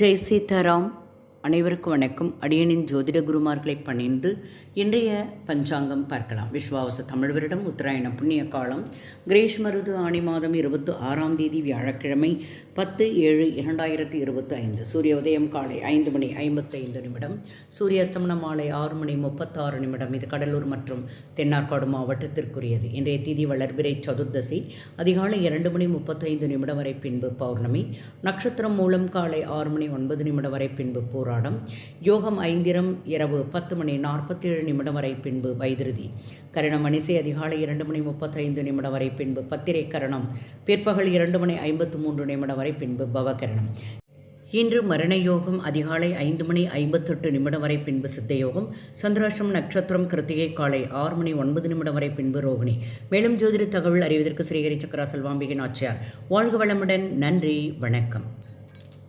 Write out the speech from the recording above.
జై సీతారాం. அனைவருக்கும் வணக்கம். அடியனின் ஜோதிட குருமார்களை பணிந்து இன்றைய பஞ்சாங்கம் பார்க்கலாம். விஸ்வாவச தமிழ் வருடம் உத்தராயண புண்ணிய காலம் கிரேஷ் மருது ஆணி மாதம் இருபத்தி ஆறாம் தேதி வியாழக்கிழமை பத்து ஏழு இரண்டாயிரத்தி இருபத்தி ஐந்து சூரிய உதயம் காலை ஐந்து மணி ஐம்பத்தைந்து நிமிடம் சூரிய மாலை ஆறு மணி முப்பத்தாறு நிமிடம். இது கடலூர் மற்றும் தென்னார்காடு மாவட்டத்திற்குரியது. இன்றைய திதி வளர்பிறை சதுர்தசி அதிகாலை இரண்டு மணி முப்பத்தைந்து நிமிடம் வரை பின்பு பௌர்ணமி நட்சத்திரம் மூலம் காலை ஆறு மணி ஒன்பது நிமிடம் வரை பின்பு போராடம் யோகம் ஐந்திரம் இரவு பத்து மணி நாற்பத்தேழு நிமிடம் வரை பின்பு வைதிருதி கரணம் மணிசை அதிகாலை இரண்டு மணி முப்பத்தைந்து நிமிடம் வரை பின்பு பத்திரை கரணம். பிற்பகல் இரண்டு மணி ஐம்பத்து மூன்று நிமிடம் வரை பின்பு பவகரணம். இன்று மரண யோகம் அதிகாலை ஐந்து மணி ஐம்பத்தெட்டு நிமிடம் வரை பின்பு சித்த யோகம். சந்திராஷ்டம் நட்சத்திரம் கிருத்திகை காலை ஆறு மணி ஒன்பது நிமிடம் வரை பின்பு ரோகிணி. மேலும் ஜோதிட தகவல் அறிவதற்கு ஸ்ரீஹரி சக்கரா செல்வாம்பிகை நாச்சியார் வாழ்க வளமுடன். நன்றி. வணக்கம்.